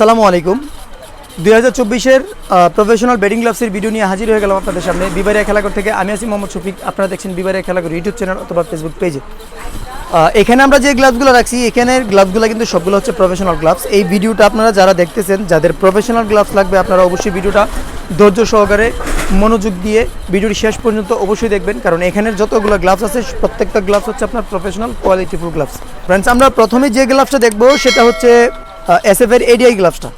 আসসালামু আলাইকুম। দুই হাজার চব্বিশের প্রফেশনাল ব্যাটিং গ্লাভসের ভিডিও নিয়ে হাজির হয়ে গেলাম আপনাদের সামনে বিবারিয়া খেলাঘর থেকে। আমি আছি মোহাম্মদ শফিক, আপনারা দেখছেন বিবারিয়া খেলাঘর ইউটিউব চ্যানেল অথবা ফেসবুক পেজে এখানে আমরা যে গ্লাভসগুলো রাখছি, এখানের গ্লাভসগুলো কিন্তু সবগুলো হচ্ছে প্রফেশনাল গ্লাভস এই ভিডিওটা আপনারা যারা দেখতেছেন, যাদের প্রফেশনাল গ্লাভস লাগবে, আপনারা অবশ্যই ভিডিওটা ধৈর্য সহকারে মনোযোগ দিয়ে ভিডিওটি শেষ পর্যন্ত অবশ্যই দেখবেন। কারণ এখানের যতগুলো গ্লাভস আছে, প্রত্যেকটা গ্লাভস হচ্ছে আপনার প্রফেশনাল কোয়ালিটিফুল গ্লাভস ফ্রেন্ডস আমরা প্রথমে যে গ্লাভসটা দেখব, সেটা হচ্ছে এস এফ এর এডিআই গ্লাভসটা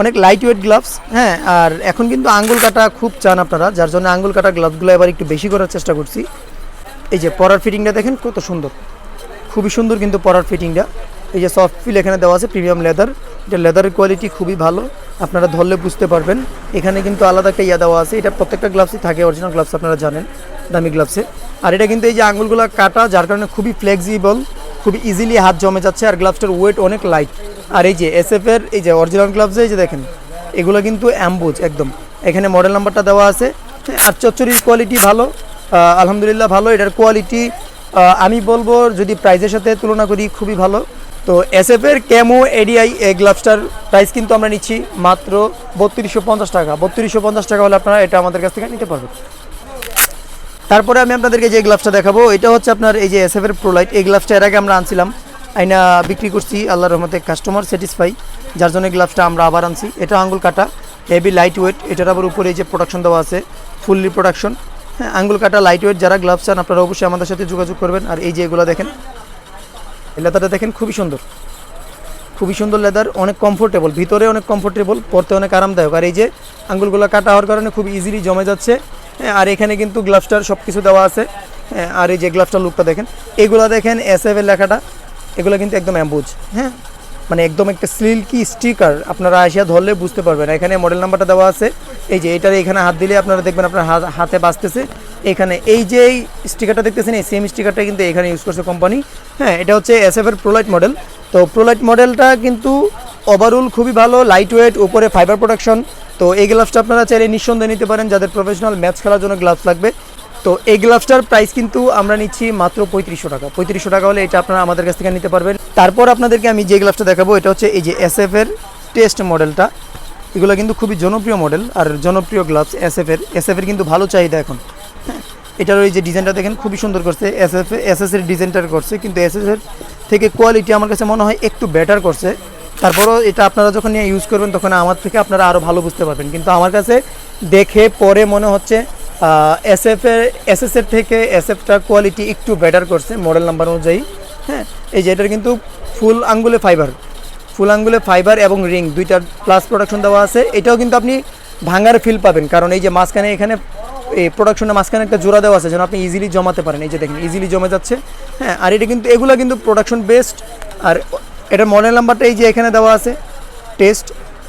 অনেক লাইট ওয়েট গ্লাভস হ্যাঁ আর এখন কিন্তু আঙ্গুল কাটা খুব চান আপনারা, যার জন্য আঙ্গুল কাটা গ্লাভসগুলো এবার একটু বেশি করার চেষ্টা করছি। এই যে পরার ফিটিংটা দেখেন, কত সুন্দর। খুবই সুন্দর কিন্তু পরার ফিটিংটা এই যে সফট ফিল এখানে দেওয়া আছে প্রিমিয়াম লেদার এটা লেদারের কোয়ালিটি খুবই ভালো, আপনারা ধরলে বুঝতে পারবেন। এখানে কিন্তু আলাদা একটা ইয়া দেওয়া আছে, এটা প্রত্যেকটা গ্লাভসই থাকে অরিজিনাল গ্লাভস আপনারা জানেন। দামি গ্লাভসে আর এটা কিন্তু এই যে আঙুলগুলো কাটা, যার কারণে খুবই ফ্লেক্সিবল খুবই ইজিলি হাত জমে যাচ্ছে, আর গ্লাভসটার ওয়েট অনেক লাইট আর এই যে এসএফ এর এই যে অরিজিনাল গ্লাভস এই যে দেখেন, এগুলো কিন্তু অ্যাম্বুজ একদম। এখানে মডেল নাম্বারটা দেওয়া আছে। আর চচ্চড়ির কোয়ালিটি ভালো আলহামদুলিল্লাহ ভালো। এটার কোয়ালিটি আমি বলব যদি প্রাইজের সাথে তুলনা করি, খুবই ভালো। তো এসএফ এর ক্যামো এডিআই এই গ্লাভসটার প্রাইস কিন্তু আমরা নিচ্ছি মাত্র বত্রিশশো টাকা। বত্রিশশো টাকা হলে আপনারা এটা আমাদের কাছ থেকে নিতে পারবেন। তারপরে আমি আপনাদেরকে যে গ্লাভসটা দেখাবো, এটা হচ্ছে আপনার এই যে এসএফ এর প্রোলাইট এই গ্লাভসটা এর আগে আমরা আনছিলাম, আইনা বিক্রি করছি আল্লাহর রহমতে কাস্টমার স্যাটিসফাই যার জন্য গ্লাভসটা আমরা আবার আনছি। এটা আঙ্গুল কাটা হেভি লাইট ওয়েট এটার আবার উপরে এই যে প্রোডাকশন দেওয়া আছে ফুললি প্রোডাকশন হ্যাঁ আঙ্গুল কাটা লাইট ওয়েট যারা গ্লাভস চান আপনারা অবশ্যই আমাদের সাথে যোগাযোগ করবেন। আর এই যে এগুলো দেখেন, এই লেদারটা দেখেন খুবই সুন্দর। খুবই সুন্দর লেদার অনেক কমফোর্টেবল ভিতরে অনেক কমফোর্টেবল পরতে অনেক আরামদায়ক। আর এই যে আঙ্গুলগুলো কাটা হওয়ার কারণে খুব ইজিলি জমে যাচ্ছে। আর এখানে কিন্তু গ্লাভসটার সব কিছু দেওয়া আছে। হ্যাঁ, আর এই যে গ্লাভসটার লুকটা দেখেন এগুলো দেখেন এস এফ এর লেখাটা এগুলো কিন্তু একদম অ্যাম্বুজ হ্যাঁ মানে একদম একটা সিল্কি স্টিকার আপনারা আসিয়া ধরলে বুঝতে পারবেন। এখানে মডেল নাম্বারটা দেওয়া আছে। এই যে এটার এখানে হাত দিলে আপনারা দেখবেন আপনার হাতে বাঁচতেছে এখানে এই যে এই স্টিকারটা দেখতেছেন এই সেম স্টিকারটা কিন্তু এখানে ইউজ করছে কোম্পানি হ্যাঁ এটা হচ্ছে এস এফ এর প্রোলাইট মডেল তো প্রোলাইট মডেলটা কিন্তু ওভারঅল খুবই ভালো লাইট ওয়েট উপরে ফাইবার প্রোডাকশন তো এই গ্লাভসটা আপনারা চাইলে নিঃসন্দেহে নিতে পারেন, যাদের প্রফেশনাল ম্যাচ খেলার জন্য গ্লাভস লাগবে। তো এই গ্লাভসটার প্রাইস কিন্তু আমরা নিচ্ছি মাত্র পঁয়ত্রিশশো টাকা। পঁয়ত্রিশশো টাকা হলে এটা আপনারা আমাদের কাছ থেকে নিতে পারবেন। তারপর আপনাদেরকে আমি যে গ্লাভসটা দেখাবো, এটা হচ্ছে এই যে এস এর টেস্ট মডেলটা এগুলো কিন্তু খুবই জনপ্রিয় মডেল আর জনপ্রিয় গ্লাভস এস এফ এর। এস এফ এর কিন্তু ভালো চাহিদা এখন। এটার ওই যে ডিজাইনটা দেখেন, খুবই সুন্দর করছে। এস এফ এস এস এর ডিজাইনটা করছে, কিন্তু এস এস এর থেকে কোয়ালিটি আমার কাছে মনে হয় একটু বেটার করছে। তারপরও এটা আপনারা যখন নিয়ে ইউজ করবেন, তখন আমার থেকে আপনারা আরও ভালো বুঝতে পারবেন। কিন্তু আমার কাছে দেখে পরে মনে হচ্ছে এস এফ এর এস এস এর থেকে এস এফটার কোয়ালিটি একটু বেটার করছে মডেল নাম্বার অনুযায়ী। হ্যাঁ এই যে এটার কিন্তু ফুল আঙ্গুলে ফাইবার ফুল আঙ্গুলে ফাইবার এবং রিং দুইটার প্লাস প্রোডাকশন দেওয়া আছে। এটাও কিন্তু আপনি ভাঙার ফিল পাবেন। কারণ এই যে মাঝখানে এখানে, এই প্রোডাকশনের মাঝখানে একটা জোড়া দেওয়া আছে, যেন আপনি ইজিলি জমাতে পারেন। এই যে দেখেন ইজিলি জমে যাচ্ছে। হ্যাঁ আর এটা কিন্তু, এগুলো কিন্তু প্রোডাকশন বেস্ট আর এটার মডেল নাম্বারটা এই যে এখানে দেওয়া আছে। টেস্ট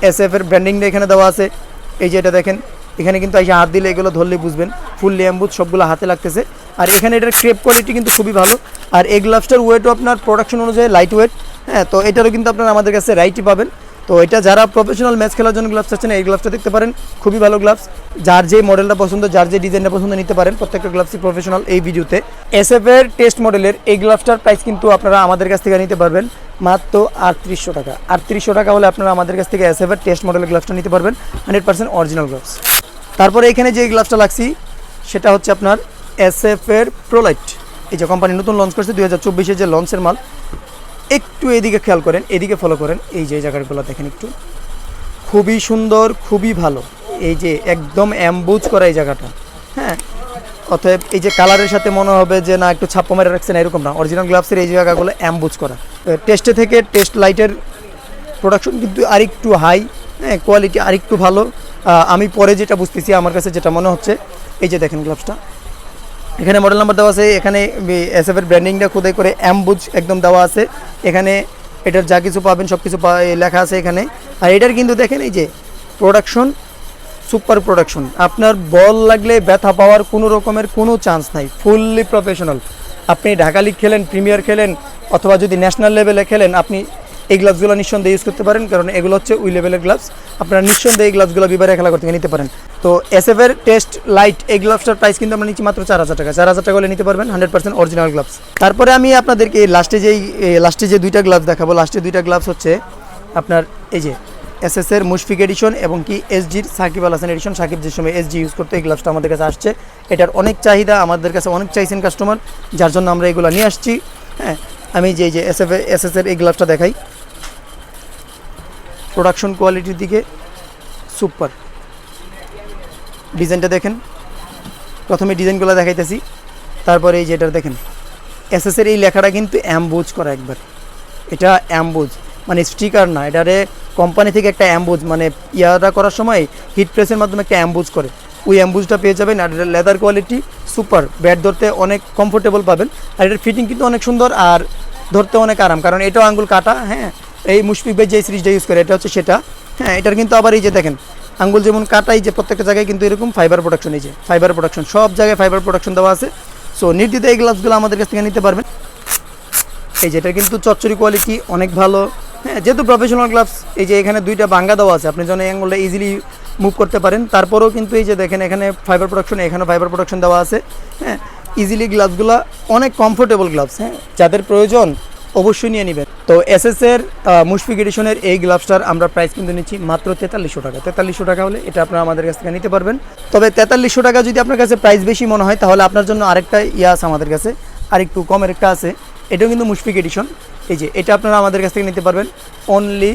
এস এর ব্র্যান্ডিংটা এখানে দেওয়া আছে। এই যে এটা দেখেন, এখানে কিন্তু যে হাত দিলে এগুলো ধরলে বুঝবেন। ফুল ল্যাম্বুজ সবগুলো হাতে লাগতেছে। আর এখানে এটার ক্রেপ কোয়ালিটি কিন্তু খুবই ভালো। আর এই গ্লাভসটার ওয়েটও আপনার প্রোডাকশন অনুযায়ী লাইট ওয়েট হ্যাঁ তো এটারও কিন্তু আপনারা আমাদের কাছে রাইটই পাবেন। তো এটা যারা প্রফেশনাল ম্যাচ খেলার জন্য গ্লাভস চাচ্ছেন, এই গ্লাভসটা দেখতে পারেন। খুবই ভালো গ্লাভস যার যে মডেলটা পছন্দ, যার যে ডিজাইনটা পছন্দ নিতে পারেন, প্রত্যেকটা গ্লাভসই প্রফেশনাল এই ভিডিওতে এস এর টেস্ট মডেলের এই গ্লাভসটার প্রাইস কিন্তু আপনারা আমাদের কাছ থেকে নিতে পারবেন। মাত্র আটত্রিশশো টাকা। আটত্রিশশো টাকা হলে আপনারা আমাদের কাছ থেকে এসএফের টেস্ট মডেলের গ্লাভসটা নিতে পারবেন হান্ড্রেড পার্সেন্ট অরিজিনাল গ্লাভস তারপরে এখানে যে গ্লাভসটা লাগছি, সেটা হচ্ছে আপনার এসএফের প্রোলাইট এই যে কোম্পানি নতুন লঞ্চ করছে দু হাজার চব্বিশে যে লঞ্চের মাল, একটু এদিকে খেয়াল করেন, এদিকে ফলো করেন। এই যে জায়গাগুলো দেখেন একটু। খুবই সুন্দর, খুবই ভালো। এই যে একদম অ্যাম্বুজ করা এই জায়গাটা। হ্যাঁ অতএব এই যে কালারের সাথে মনে হবে যে, না, একটু ছাপ্পা মেরে রাখছে না, এরকম না। অরিজিনাল গ্লাভসের এই জায়গাগুলো অ্যাম্বুজ করা। টেস্টে থেকে টেস্ট লাইটের প্রোডাকশন কিন্তু আরেকটু হাই হ্যাঁ কোয়ালিটি আরেকটু ভালো। আমি পরে যেটা বুঝতেছি, আমার কাছে যেটা মনে হচ্ছে, এই যে দেখেন গ্লাভসটা এখানে মডেল নাম্বার দেওয়া আছে, এখানে এস এফ এর ব্র্যান্ডিংটা খোদাই করে অ্যাম্বুজ একদম দেওয়া আছে। এখানে এটার যা কিছু পাবেন সব কিছু লেখা আছে এখানে। আর এটার কিন্তু দেখেন এই যে প্রোডাকশন সুপার প্রোডাকশন। আপনার বল লাগলে ব্যথা পাওয়ার কোনো রকমের কোনো চান্স নাই। ফুললি প্রফেশনাল আপনি ঢাকা লিগ খেলেন প্রিমিয়ার খেলেন, অথবা যদি ন্যাশনাল লেভেলে খেলেন, আপনি এই গ্লাভসগুলো নিঃসন্দেহে ইউজ করতে পারেন, কারণ এগুলো হচ্ছে উই লেভেলের গ্লাভস আপনারা নিঃসন্দেহে এই গ্লাভসগুলো বিবারে খেলা করতে নিতে পারেন। তো এস এফ এর টেস্ট লাইট এই গ্লাভসটার প্রাইস কিন্তু আমরা নিচ্ছি মাত্র চার হাজার টাকা। চার হাজার টাকা হলে নিতে পারবেন হান্ড্রেড পার্সেন্ট অরিজিনাল গ্লাভস তারপরে আমি আপনাদেরকে লাস্টে যেই লাস্টে যে দুইটা গ্লাভস দেখাবো লাস্টে দুইটা গ্লাভস হচ্ছে আপনার এই যে এস এস এর মুশফিক এডিশন এবং কি এসজির সাকিব আল হাসান এডিশন সাকিব যে সময় এসজি ইউজ করতে, এই গ্লাভসটা আমাদের কাছে আসছে। এটার অনেক চাহিদা, আমাদের কাছে অনেক চাইছেন কাস্টমার যার জন্য আমরা এগুলো নিয়ে আসছি। হ্যাঁ আমি যে যে এস এফ এস এস এর এই গ্লাভসটা দেখাই। প্রোডাকশন কোয়ালিটির দিকে সুপার ডিজাইনটা দেখেন। প্রথমে ডিজাইনগুলো দেখাইতেছি। তারপরে এই যেটা দেখেন। এসএসের এই লেখাটা কিন্তু অ্যাম্বুজ করা একবার। এটা অ্যাম্বুজ মানে স্টিকার না, এটারে কোম্পানি থেকে একটা অ্যাম্বুজ মানে ইয়াটা করার সময় হিট প্রেসের মাধ্যমে একটা অ্যাম্বুজ করে। ওই অ্যাম্বুজটা পেয়ে যাবেন আর লেদার কোয়ালিটি সুপার ব্যাট ধরতে অনেক কমফোর্টেবল পাবেন। আর এটার ফিটিং কিন্তু অনেক সুন্দর আর ধরতে অনেক আরাম, কারণ এটাও আঙ্গুল কাটা হ্যাঁ? এই মুশফিক ভাই যে সিরিজটা ইউজ করে, এটা হচ্ছে সেটা। হ্যাঁ এটার কিন্তু আবার এই যে দেখেন, আঙ্গুল যেমন কাটাই যে প্রত্যেকটা জায়গায় কিন্তু এরকম ফাইবার প্রোডাকশন এই যে ফাইবার প্রোডাকশন সব জায়গায় ফাইবার প্রোডাকশন দেওয়া আছে। সো নির্দিত এই গ্লাভসগুলো আমাদের কাছ থেকে নিতে পারবেন। এই যেটা কিন্তু চচ্চড়ি কোয়ালিটি অনেক ভালো। হ্যাঁ যেহেতু প্রফেশনাল গ্লাভস এই যে এখানে দুইটা বাঙ্গা দেওয়া আছে, আপনি যেন এই আঙ্গুলটা ইজিলি মুভ করতে পারেন, তারপরেও কিন্তু এই যে দেখেন, এখানে ফাইবার প্রোডাকশন এখানে ফাইবার প্রোডাকশন দেওয়া আছে। হ্যাঁ ইজিলি গ্লাভসগুলো অনেক কমফোর্টেবল গ্লাভস হ্যাঁ যাদের প্রয়োজন অবশ্যই নিয়ে নেবেন। তো এস এস এর মুশফিক এডিশনের এই গ্লাভসটার আমরা প্রাইস কিন্তু নিচ্ছি মাত্র তেতাল্লিশশো টাকা। তেতাল্লিশশো টাকা হলে এটা আপনারা আমাদের কাছ থেকে নিতে পারবেন। তবে তেতাল্লিশশো টাকা যদি আপনার কাছে প্রাইস বেশি মনে হয়, তাহলে আপনার জন্য আরেকটা ইয়ে আছে আমাদের কাছে, আরেকটু কমের একটা আছে। এটাও কিন্তু মুশফিক এডিশন এই যে, এটা আপনারা আমাদের কাছ থেকে নিতে পারবেন অনলি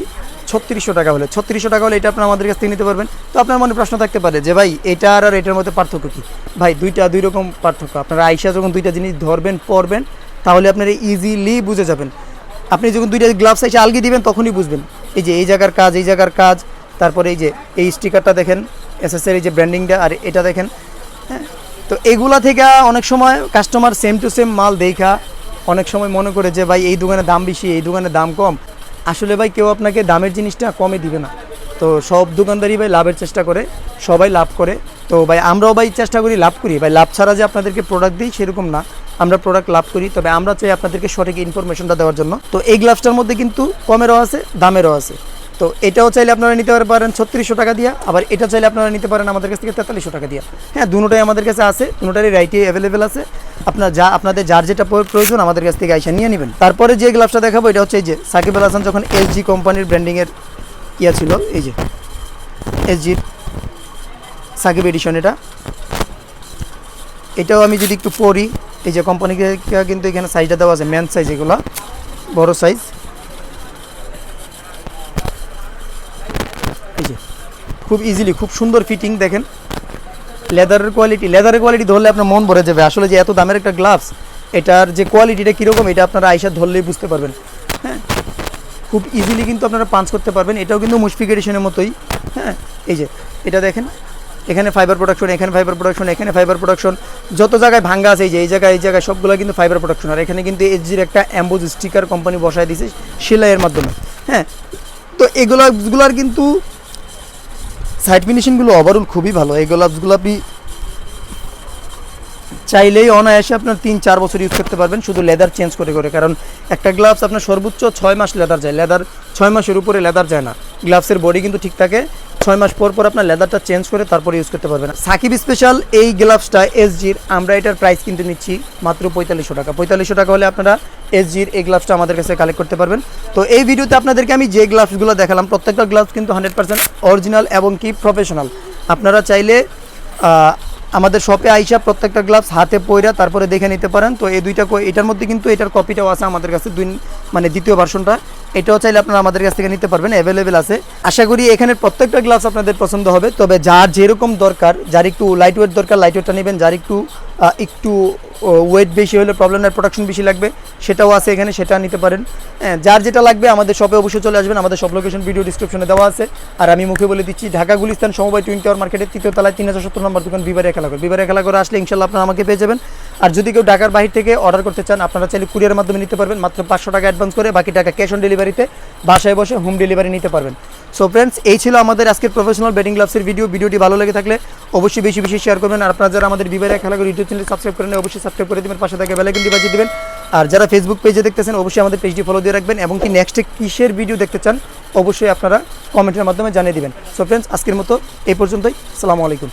ছত্রিশশো টাকা হলে। ছত্রিশশো টাকা হলে এটা আপনারা আমাদের কাছ থেকে নিতে পারবেন। তো আপনার মনে প্রশ্ন থাকতে পারে যে, ভাই, এটা আর এটার মধ্যে পার্থক্য কী? ভাই, দুইটা, দুই রকম পার্থক্য। আপনারা আইসা যখন দুইটা জিনিস ধরবেন, পরবেন, তাহলে আপনারা ইজিলি বুঝে যাবেন। আপনি যখন দুইটা গ্লাভস এসে আলগি দিবেন, তখনই বুঝবেন। এই যে, এই জায়গার কাজ, এই জায়গার কাজ, তারপরে এই যে, এই স্টিকারটা দেখেন এসএসের এই যে ব্র্যান্ডিংটা আর এটা দেখেন হ্যাঁ? তো এগুলা থেকে অনেক সময় কাস্টমার সেম টু সেম মাল দেখা অনেক সময় মনে করে যে, ভাই, এই দোকানে দাম বেশি, এই দোকানে দাম কম। আসলে ভাই, কেউ আপনাকে দামের জিনিসটা কমে দিবে না। তো সব দোকানদারই ভাই লাভের চেষ্টা করে, সবাই লাভ করে। তো ভাই, আমরাও ভাই চেষ্টা করি লাভ করি। ভাই, লাভ ছাড়া যে আপনাদেরকে প্রোডাক্ট দিই সেরকম না। আমরা প্রোডাক্ট লাভ করি, তবে আমরা চাই আপনাদেরকে সঠিক ইনফরমেশনটা দেওয়ার জন্য। তো এই গ্লাভসটার মধ্যে কিন্তু কমেরও আছে, দামেরও আছে। তো এটাও চাইলে আপনারা নিতে পারেন ছত্রিশশো টাকা দিয়ে, আবার এটা চাইলে আপনারা নিতে পারেন আমাদের কাছ থেকে তেতাল্লিশশো টাকা দিয়ে। হ্যাঁ দুটোটাই আমাদের কাছে আছে, দুটোটারই রাইটই অ্যাভেলেবেল আছে। আপনার যা, আপনাদের যার যেটা প্রয়োজন আমাদের কাছ থেকে আইসা নিয়ে নেবেন। তারপরে যে গ্লাভসটা দেখাবো, এটা হচ্ছে এই যে সাকিব আল হাসান যখন এসজি কোম্পানির ব্র্যান্ডিংয়ের ইয়া ছিল, এই যে এসজির সাকিব এডিশন এটা। এটাও আমি যদি একটু পড়ি, এই যে কোম্পানিকে কিন্তু এখানে সাইজটা দেওয়া আছে ম্যান সাইজ এগুলো, বড় সাইজ এই যে, খুব ইজিলি খুব সুন্দর ফিটিং দেখেন। লেদারের কোয়ালিটি লেদারের কোয়ালিটি ধরলে আপনার মন ভরে যাবে। আসলে যে এত দামের একটা গ্লাভস এটার যে কোয়ালিটিটা কীরকম, এটা আপনারা আইসা ধরলেই বুঝতে পারবেন। হ্যাঁ? খুব ইজিলি কিন্তু আপনারা পাঞ্চ করতে পারবেন। এটাও কিন্তু মুশফিক মতোই। হ্যাঁ? এই যে, এটা দেখেন। এখানে ফাইবার প্রোডাকশন এখানে ফাইবার প্রোডাকশন এখানে ফাইবার প্রোডাকশন যত জায়গায় ভাঙ্গা আছে, এই যে, এই জায়গায় এই জায়গায় সবগুলো কিন্তু ফাইবার প্রোডাকশন আর এখানে কিন্তু এইচজির একটা অ্যাম্বোজ স্টিকার কোম্পানি বসায় দিয়েছে সেলাইয়ের মাধ্যমে। হ্যাঁ? তো এগুলোগুলার কিন্তু সাইড ফিনিশিংগুলো ওভারঅল খুবই ভালো। এই গ্লাভসগুলো আপনি চাইলেই অনায়াসে আপনার তিন, চার বছর ইউজ করতে পারবেন শুধু লেদার চেঞ্জ করে করে। কারণ একটা গ্লাভস আপনার সর্বোচ্চ ছয় মাস লেদার যায়। লেদার ছয় মাসের উপরে লেদার যায় না। গ্লাভসের বডি কিন্তু ঠিক থাকে। ছয় মাস পর পর আপনার লেদারটা চেঞ্জ করে তারপর ইউজ করতে পারবেন। সাকিব স্পেশাল এই গ্লাভসটা এসজির আমরা এটার প্রাইস কিন্তু নিচ্ছি মাত্র পঁয়তাল্লিশশো টাকা। পঁয়তাল্লিশশো টাকা হলে আপনারা এসজির এই গ্লাভসটা আমাদের কাছে কালেক্ট করতে পারবেন। তো এই ভিডিওতে আপনাদেরকে আমি যে গ্লাভসগুলো দেখালাম, প্রত্যেকটা গ্লাভস কিন্তু হান্ড্রেড পার্সেন্ট অরিজিনাল এবং কি প্রফেশনাল আপনারা চাইলে আমাদের শপে আইসা প্রত্যেকটা গ্লাভস হাতে পয়রা তারপরে দেখে নিতে পারেন। তো এই দুইটা এটার মধ্যে কিন্তু এটার কপিটাও আছে আমাদের কাছে, দুই মানে দ্বিতীয় ভার্সনটা এটাও চাইলে আপনারা আমাদের কাছ থেকে নিতে পারবেন অ্যাভেলেবেল আছে। আশা করি এখানে প্রত্যেকটা গ্লাভস আপনাদের পছন্দ হবে, তবে যার যেরকম দরকার, যার একটু লাইট ওয়েট দরকার লাইট ওয়েটটা নেবেন, যার একটু একটু ওয়েট বেশি হলে প্রবলেম নাই প্রোডাকশন বেশি লাগবে সেটাও আছে এখানে সেটা নিতে পারেন। হ্যাঁ, যার যেটা লাগবে আমাদের শপে অবশ্যই চলে আসবেন আমাদের সব লোকেশন ভিডিও ডিসক্রিপশনে দেওয়া আছে। আর আমি মুখে বলে দিচ্ছি ঢাকা গুলিস্তান সমবায় টুইন টাওয়ার মার্কেটের তৃতীয় তলায় তিন হাজার সত্তর নম্বর দোকান বিবারে খেলা করে বিবারে খেলা করে আসলে ইনশাল্লাহ আপনারা আমাকে পেয়ে যাবেন। আর যদি কেউ ঢাকার বাহির থেকে অর্ডার করতে চান, আপনারা চাইলে কুরিয়ারের মাধ্যমে নিতে পারবেন। মাত্র পাঁচশো টাকা অ্যাডভান্স করে বাকি টাকা ক্যাশ অন ডেলিভারিতে বাসায় বসে হোম ডেলিভারি নিতে পারবেন। সো ফ্রেন্ডস এই ছিল আমাদের আজকের প্রফেশনাল বেটিং গ্লাভসের ভিডিও ভিডিওটি ভালো লেগে থাকলে অবশ্যই বেশি বেশি শেয়ার করবেন। আর আপনারা যারা আমাদের বিবারে খেলা করে ইউটিউব চ্যানেল সাবস্ক্রাইব করেন অবশ্যই সাবস্ক্রাইব করে দেবেন। পাশে থেকে বেলাইকনটি বাজিয়ে দেবেন। আর যারা ফেসবুক পেজে দেখতেছেন, অবশ্যই আমাদের পেজটি ফলো দিয়ে রাখবেন এবং কি নেক্সটে কিসের ভিডিও দেখতে চান, অবশ্যই আপনারা কমেন্টের মাধ্যমে জানিয়ে দিবেন। সো ফ্রেন্ডস আজকের মতো এই পর্যন্তই। আসসালামু আলাইকুম।